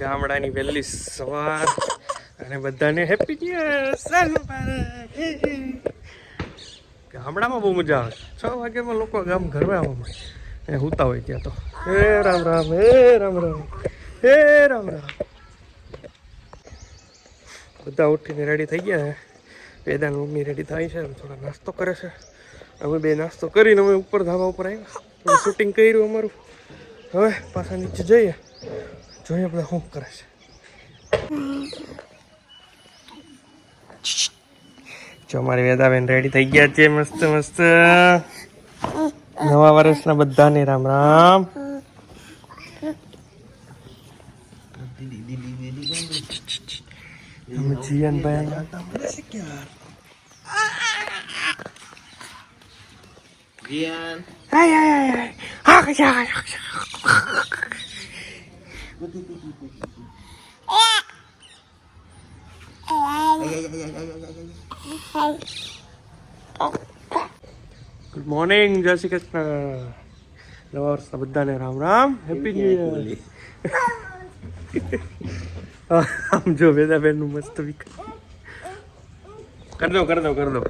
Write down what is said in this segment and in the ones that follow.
ગામડાની વહેલી સવાર. અને બધાને હેપી ગામડામાં બહુ મજા આવે. છ વાગ્યામાં લોકો ગામ ઘરવા આવવા મળે. એ હુતા હોય ત્યાં તો. હે, રામ રામ. હે, રામ રામ. હે, રામ રામ. બધા ઉઠીને રેડી થઈ ગયા વેદાન મમ્મી રેડી થાય છે. થોડા નાસ્તો કરે છે. અમે બે નાસ્તો કરીને અમે ઉપર ધાબા ઉપર આવ્યા. શૂટિંગ કર્યું અમારું. હવે પાછા નીચે જઈએ. જોઈએ બધા શું કરે છે જો અમારી વેદાબેન રેડી થઈ ગયા છે મસ્ત મસ્ત નવા વર્ષના બધાને રામ રામ અમે જીયન ગુડ મોર્નિંગ જય શ્રી કૃષ્ણ નવા વર્ષના બધાને Ram Ram happy new year આમ જો વેદાબેનનું મસ્ત વિક કર દો કર દો કર દો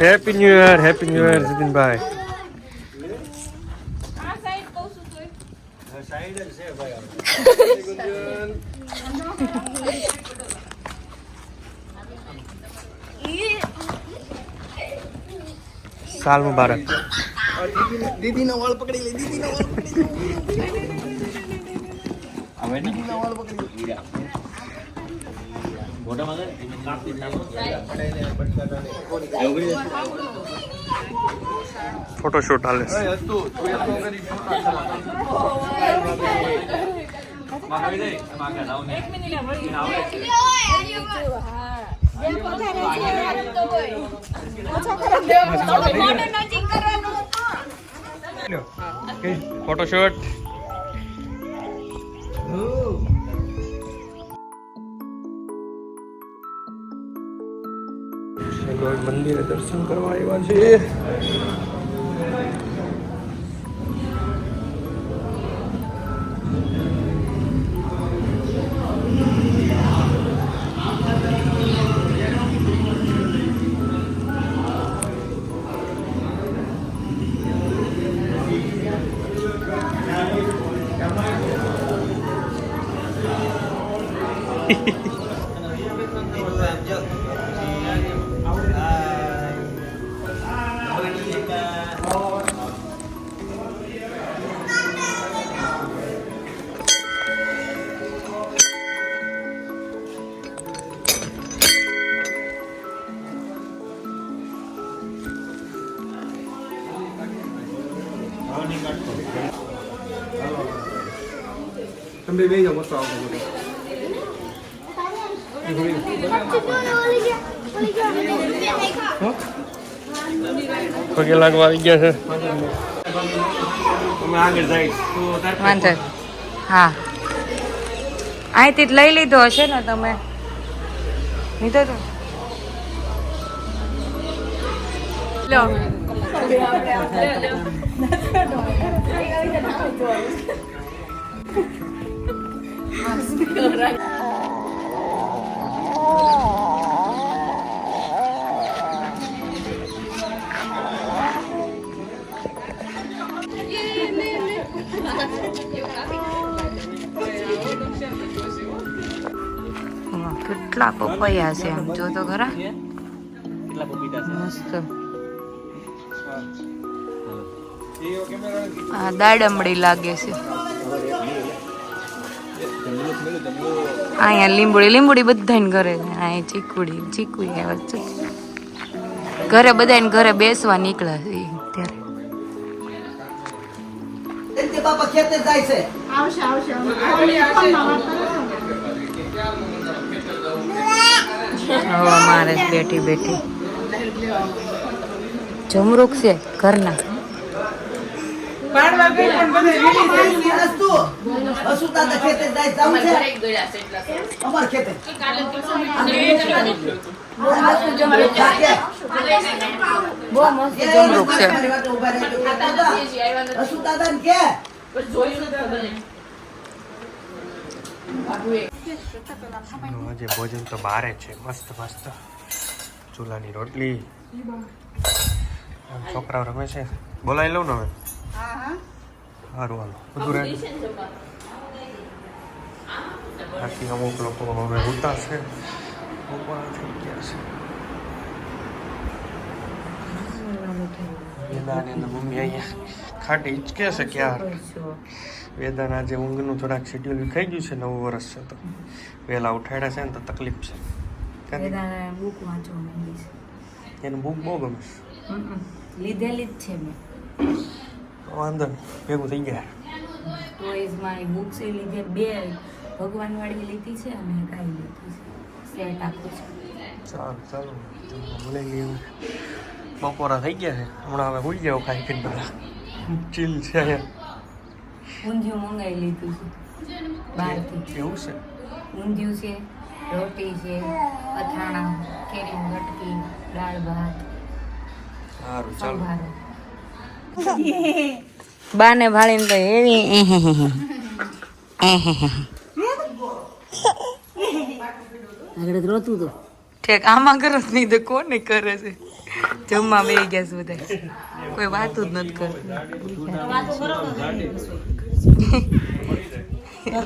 happy new year happy new year Jitinbhai સાલ મુબારક. દીદીનો વાળ પકડી લે દીદીનો વાળ પકડી લે. દીદીનો વાળ પકડી લે. ફોટોશૂટ હાલે છે. ફોટોશૂટ મંદિરે દર્શન કરવા આવ્યા છે તમે બે જાઓ મસ્ત બધો. પગે લાગવા આવી ગયા છે. વાંધો. હા. અહીંથી જ લઈ લીધો હશે ને તમે. લીધો તો? લો. કેટલા પપૈયા છે આમ જો તો ખરા કેટલા પપીતા છે મસ્ત આ દાડમડી લાગે છે. અહીંયા લીંબુડી લીંબુડી બધાને ઘરે અહીંયા ચીકુડી ચીકુડી આવે છે. ઘરે બધાને ઘરે બેસવા નીકળ્યા છે ત્યારે બાપા ખેતે જાય છે. હવે મારે બેઠી બેઠી. જમરૂક છે ઘરના. અસ્તુ અસુ દાદા ખેતે જાય જાવ છે. અમાર ખેતે બહુ મસ્ત જમરૂક છે. ને કે? આજે ભોજન તો બારે છે. મસ્ત મસ્ત. ચૂલાની રોટલી. છોકરાઓ રમે છે? બોલાવી લઉં ને હવે? સારું હાલો. બધું રેડી બાકી અમુક લોકો હવે ઉતા છે. ઊભા થઈ ગયા છે. વેદાની મમ્મી અહીંયા ખાટી હિચકે છે ક્યાર વેદાના આજે ઊંઘનું થોડાક શેડ્યુલ ખાઈ ગયું છે નવું વર્ષ છે તો. વહેલા ઉઠાડ્યા છે ને તો તકલીફ છે. બુક વાંચવા માંગી છે. એને બુક બહુ ગમે છે. લીધેલી જ છે મેં. વાંધો નહીં ભેગું થઈ ગયા. ટોયઝમાં એ બુક્સ એ લીધે બે ભગવાન વાળી લીધી છે અને કાંઈ લીધી છે. સેટ આખું છે. ચાલો ચાલો મને લેવું બપોરા થઈ ગયા છે. હમણાં હવે હોઈ જાવ ખાઈ પીને બધા. ચીલ છે ઊંધિયું મંગાવી લીધું છે. બહારથી. એવું છે? ઊંધિયું છે રોટી છે અથાણા કેરી ગટકી દાળ ભાત. સારું ચાલો. બાને ભાળીને તો એવી રોતું તો ઠેક આમાં કરો નહીં તો કોને કરે છે? જમવા બે ગયા છે બધા. કોઈ વાતું જ નથી કરતું.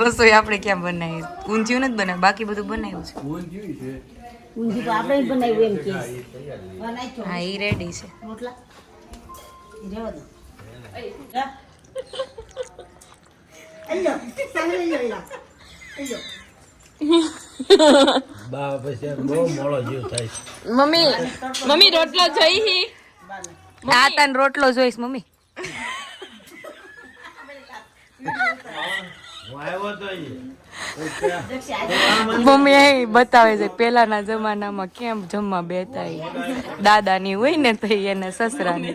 રસોઈ આપણે ક્યાં બનાવી? ઊંધિયું નથી બનાવ્યું બાકી બધું બનાવ્યું છે. ઊંધી તો આપણે બનાવ્યું એમ કે. હા એ રેડી છે. રોટલા મમ્મી મમ્મી રોટલો જોઈ આ તને રોટલો જોઈશ મમ્મી. મમ્મી એ બતાવે છે પેલાના જમાનામાં કેમ જમવા બેતા. દાદાની હોય ને તો એના સસરા સસરાની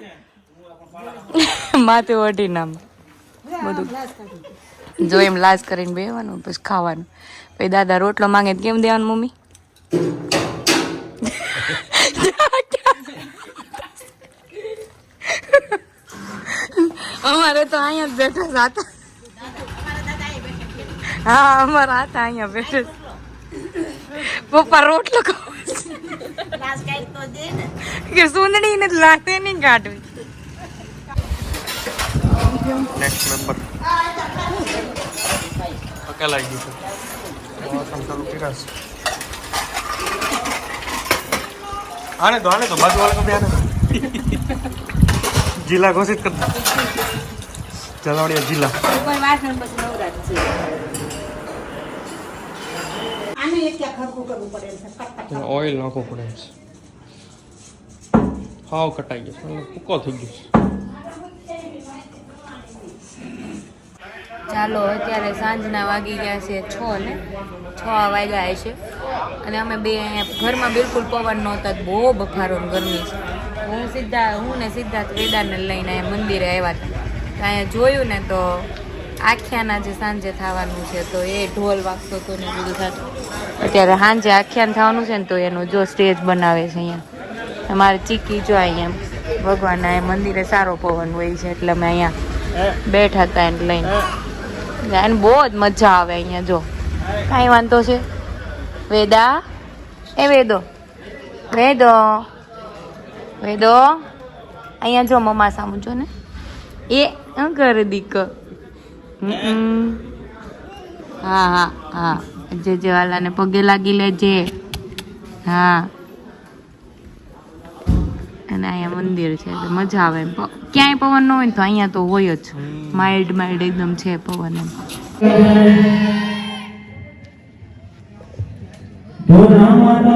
માથે ઓઢી નામ. બધું. જો એમ લાશ કરીને બેવાનું પછી ખાવાનું. પછી દાદા રોટલો માંગે કેમ દેવાનું મમ્મી? અમારે તો અહીંયા જ બેઠા હતા હા અમારા હતા અહીંયા બેઠા પપ્પા રોટલો ખાવા. કે સુંદડી ને લાતે નહીં કાઢવી નેક્સ્ટ મેમ્બર અકેલાઈ ગયું છે આને તો આને તો બાજુ વાળા કપડે આને જિલ્લા ઘોષિત કરી દો જલાવડિયા જિલ્લા ઓઇલ નાખવું પડે છે. હાવ કટાઈ ગયો. છે એટલે ભૂકો થઈ ગયો ચાલો અત્યારે સાંજના વાગી ગયા છે છ ને છ વાગ્યા છે. અને અમે બે અહીંયા ઘરમાં બિલકુલ પવન નહોતા બહુ બફારો ગરમી છે. હું સીધા હું ને સિદ્ધાર્થ વેદાને લઈને અહીંયા મંદિરે આવ્યા હતા. તો અહીંયા જોયું ને તો આખ્યાના જે સાંજે થવાનું છે તો એ ઢોલ વાગતો હતો ને બધું થતું. અત્યારે સાંજે આખ્યાન થવાનું છે ને તો એનો જો સ્ટેજ બનાવે છે અહીંયા. અમારે ચીકી જો અહીંયા ભગવાનના મંદિરે સારો પવન હોય છે એટલે અમે અહીંયા બેઠા હતા એને લઈને. એને બહુ જ મજા આવે અહીંયા જો. કાંઈ વાંધો છે? વેદા? એ વેદો. વેદો. વેદો. અહીંયા જો મમ્મા સામું જો ને. એ શું કરે દીક. હા હા હા. જે જે પગે લાગી લેજે. હા. અને અહીંયા મંદિર છે, એટલે મજા આવે એમ. ક્યાંય પવન ન હોય તો અહીંયા તો હોય જ. માઇલ્ડ માઇલ્ડ એકદમ છે પવન એમ. આમાં